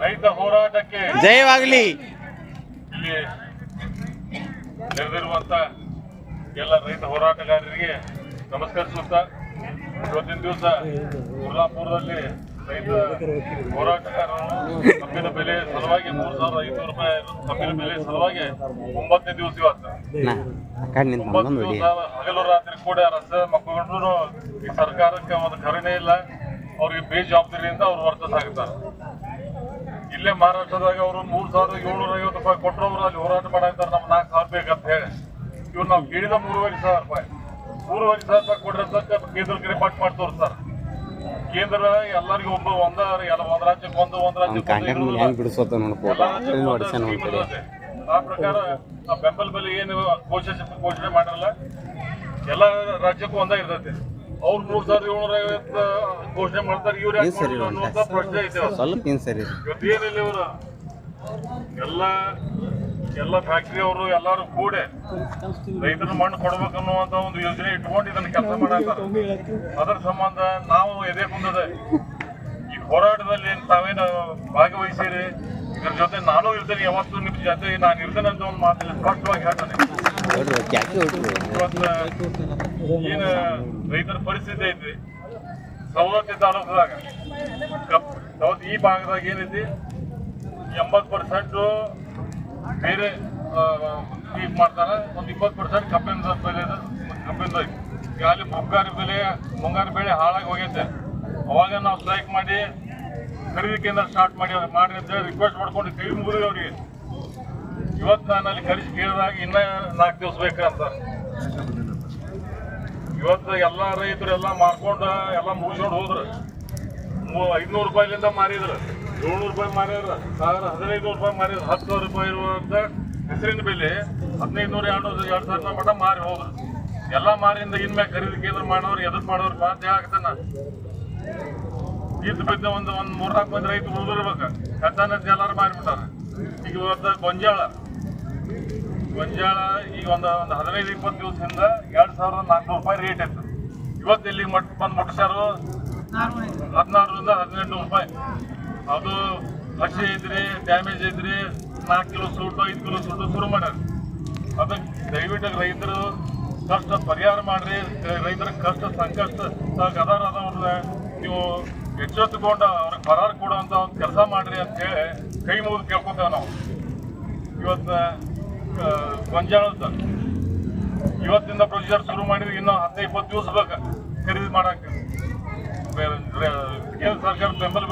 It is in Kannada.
ರೈತ ಹೋರಾಟಕ್ಕೆ ಜಯವಾಗಲಿ ಇಲ್ಲಿ ನೆರೆದಿರುವಂತ ಎಲ್ಲ ರೈತ ಹೋರಾಟಗಾರರಿಗೆ ನಮಸ್ಕರಿಸುತ್ತಾ. ಇವತ್ತಿನ ದಿವಸ ಕುರ್ಲಾಪುರದಲ್ಲಿ ರೈತ ಹೋರಾಟಗಾರರು ಕಬ್ಬಿನ ಬೆಲೆ ಸಲುವಾಗಿ ಮೂರು ಸಾವಿರದ ಐನೂರು ರೂಪಾಯಿ ಕಬ್ಬಿನ ಬೆಲೆ ಸಲುವಾಗಿ ಒಂಬತ್ತನೇ ದಿವಸ ಇವತ್ತು. ಒಂಬತ್ತು ದಿವಸ ಹಗಲು ರಾತ್ರಿ ಕೂಡ ರಸ್ತೆ ಮಕ್ಕಳು ಈ ಸರ್ಕಾರಕ್ಕೆ ಒಂದು ಕರುಣೆ ಇಲ್ಲ. ಅವ್ರಿಗೆ ಬೇಜವಾಬ್ದಾರಿಯಿಂದ ಅವ್ರು ವರ್ತಿಸಾಗುತ್ತಾರೆ ಇಲ್ಲೇ ಮಹಾರಾಷ್ಟ್ರದಾಗ ಅವರು ಮೂರ್ ಸಾವಿರದ ಏಳ್ನೂರ ಐವತ್ತು ರೂಪಾಯಿ ಕೊಟ್ಟರು ಅವರು ಅಲ್ಲಿ ಹೋರಾಟ ಮಾಡಾಕ್ತಾರೆ ನಮ್ಮ ನಾಲ್ಕು ಸಾವಿರ ಬೇಕಂತ ಹೇಳಿ. ಇವ್ರು ನಾವು ಕೇಳಿದ ಮೂರುವರೆ ಸಾವಿರ ರೂಪಾಯಿ. ಮೂರುವರೆ ಸಾವಿರ ರೂಪಾಯಿ ಅಂತ ಕೇಂದ್ರ ಕಡೆ ಪಟ್ ಮಾಡಿ ತೋರಿಸ್ತಾರೆ. ಕೇಂದ್ರ ಎಲ್ಲರಿಗೂ ಒಬ್ಬ ಒಂದ ಎಲ್ಲ ಒಂದ್ ರಾಜ್ಯಕ್ಕೆ ಒಂದು ಒಂದ್ ರಾಜ್ಯಕ್ಕೆ ಆ ಪ್ರಕಾರ ಆ ಬೆಂಬಲ ಬೆಲೆ ಏನು ಘೋಷಣೆ ಘೋಷಣೆ ಮಾಡಿರಲ್ಲ ಎಲ್ಲ ರಾಜ್ಯಕ್ಕೂ ಒಂದೇ ಇರ್ತೈತೆ. ಅವ್ರು ಮೂರ್ ಸಾವಿರದ ಏಳ್ನೂರ ಐವತ್ತು ಘೋಷಣೆ ಮಾಡ್ತಾರೆ ಇವ್ರು ಏನ್ ಸರಿ ಪ್ರಶ್ನೆ ಐತೆ ಅವ್ರು. ಸ್ವಲ್ಪ ಏನ್ ಸರಿ ಇವತ್ತು ಏನಿಲ್ಲ ಇವರು. ಎಲ್ಲ ಎಲ್ಲ ಫ್ಯಾಕ್ಟ್ರಿ ಅವರು ಎಲ್ಲಾರು ಕೂಡೆ. ರೈತರ ಮಣ್ಣು ಕೊಡ್ಬೇಕನ್ನುವಂತ ಒಂದು ಯೋಜನೆ ಇಟ್ಕೊಂಡು ಇದನ್ನ ಕೆಲಸ ಮಾಡಾಕ್ತಾರೆ ಅದರ ಸಂಬಂಧ ನಾವು ಎದೆ ಕುಂದದ. ಈ ಹೋರಾಟದಲ್ಲಿ ತಾವೇನು ಭಾಗವಹಿಸಿರಿ? ಇದ್ರ ಜೊತೆ ನಾನು ಇರ್ತೇನೆ. ಯಾವತ್ತೂ ನಿಮ್ ಜೊತೆ ನಾನು ಇರ್ತೇನೆ ಅಂತ ಒಂದು ಮಾತಿಲ್ಲ. ಸ್ಪಷ್ಟವಾಗಿ ಹೇಳ್ತಾನೆ. ಏನು ರೈತರ ಪರಿಸ್ಥಿತಿ ಐತಿ. ಸವಲತ್ತು ತಾಲೂಕದಾಗ ಸವತ್ ಈ ಭಾಗದಾಗ ಏನೈತಿ? ಎಂಬತ್ತು ಪರ್ಸೆಂಟ್ ಬೇರೆ ಈಗ ಮಾಡ್ತಾರ. ಒಂದು ಇಪ್ಪತ್ತು ಪರ್ಸೆಂಟ್ ಕಬ್ಬಿನ ಬೆಲೆ ಕಬ್ಬಿನ ಈಗ ಅಲ್ಲಿ ಮುಂಗಾರು ಬೆಲೆ, ಮುಂಗಾರು ಬೆಳೆ ಹಾಳಾಗಿ ಹೋಗೈತೆ. ಅವಾಗ ನಾವು ಸ್ಟ್ರೈಕ್ ಮಾಡಿ ಖರೀದಿ ಕೇಂದ್ರ ಸ್ಟಾರ್ಟ್ ಮಾಡಿ ಮಾಡಿ ಅಂತ ರಿಕ್ವೆಸ್ಟ್ ಮಾಡ್ಕೊಂಡು ಕೈ ಮುಗಿದ್ರಿ ಅವ್ರಿಗೆ ಇವತ್ತು ನಾನು ಅಲ್ಲಿ ಕೇಳಿದಾಗ ಇನ್ನ ನಾಲ್ಕು ದಿವಸ ಬೇಕಂತ. ಇವತ್ತು ಎಲ್ಲ ರೈತರು ಎಲ್ಲ ಮಾರ್ಕೊಂಡು ಎಲ್ಲ ಮುಗಿಸ್ಕೊಂಡು ಹೋದ್ರು. ಐದ್ನೂರು ರೂಪಾಯಿಲಿಂದ ಮಾರಿದ್ರು. ಏಳ್ನೂರು ರೂಪಾಯಿ ಮಾರಿದ್ರು. ಸಾವಿರ ಹದಿನೈದು ರೂಪಾಯಿ ಮಾರಿದ್ರು. ಹತ್ತು ಸಾವಿರ ರೂಪಾಯಿ ಇರುವಂತ ಹೆಸರಿನ ಬೆಲೆ ಹದಿನೈದು ನೂರ ಎರಡು ಎರಡು ಸಾವಿರ ಮಟ್ಟ ಮಾರಿ ಹೋದ್ರು. ಎಲ್ಲ ಮಾರಿಂದ ಇನ್ಮ್ಯಾಗ ಖರೀದಿ ಕೇಂದ್ರ ಮಾಡೋರು, ಎದುರು ಮಾಡೋರು ಬಾಧ್ಯ ಆಗ್ತಾನ. ಇದ್ದ ಬಿದ್ದ ಒಂದು ಒಂದು ಮೂರ್ನಾಲ್ಕು ಮಂದಿ ರೈತರು ಉಳಿದಿರ್ಬೇಕು ಕತ್ತಾನಂತ ಎಲ್ಲಾರು ಮಾರಿಬಿಟ್ಟಾರ. ಈಗ ಇವತ್ತು ಗೊಂಜಾಳ ಗೊಂಜಾಳ ಈಗ ಒಂದು ಒಂದು ಹದಿನೈದು, ಇಪ್ಪತ್ತು ದಿವಸದಿಂದ ಎರಡು ಸಾವಿರದ ನಾಲ್ಕುನೂರು ರೂಪಾಯಿ ರೇಟ್ ಇತ್ತು. ಇವತ್ತು ಇಲ್ಲಿ ಮಟ್, ಬಂದು ಮುಟ್ಸಾರು ಹದಿನಾರರಿಂದ ಹದಿನೆಂಟು ರೂಪಾಯಿ. ಅದು ಹಸಿ ಇದ್ರಿ ಡ್ಯಾಮೇಜ್ ಇದ್ರಿ ನಾಲ್ಕು ಕಿಲೋ ಸೂಟು, ಐದು ಕಿಲೋ ಸೂಟು ಶುರು ಮಾಡ್ಯಾರ. ಅದಕ್ಕೆ ದಯವಿಟ್ಟು ರೈತರು ಕಷ್ಟ ಪರಿಹಾರ ಮಾಡ್ರಿ. ರೈತರ ಕಷ್ಟ ಸಂಕಷ್ಟ ಗದಾರ ಅದಾವ್ರನ್ನ ನೀವು ಎಚ್ಚೆತ್ತುಕೊಂಡು ಅವ್ರಿಗೆ ಪರಾರ ಕೊಡುವಂಥ ಒಂದು ಕೆಲಸ ಮಾಡ್ರಿ ಅಂತ ಹೇಳಿ ಕೈ ಮುಗಿದು ಕೇಳ್ಕೊತೇವೆ ನಾವು. ಇವತ್ತು ಗೊಂಜಾಳದ ಇವತ್ತಿಂದ ಪ್ರೊಸೀಜರ್ ಶುರು ಮಾಡಿದ್ರೆ ಇನ್ನೂ ಹದಿನೈದು, ಇಪ್ಪತ್ತು ದಿವಸ ಬೇಕು ಖರೀದಿ ಮಾಡಕ್ಕೆ ಕೇಂದ್ರ ಸರ್ಕಾರ ಬೆಂಬಲ.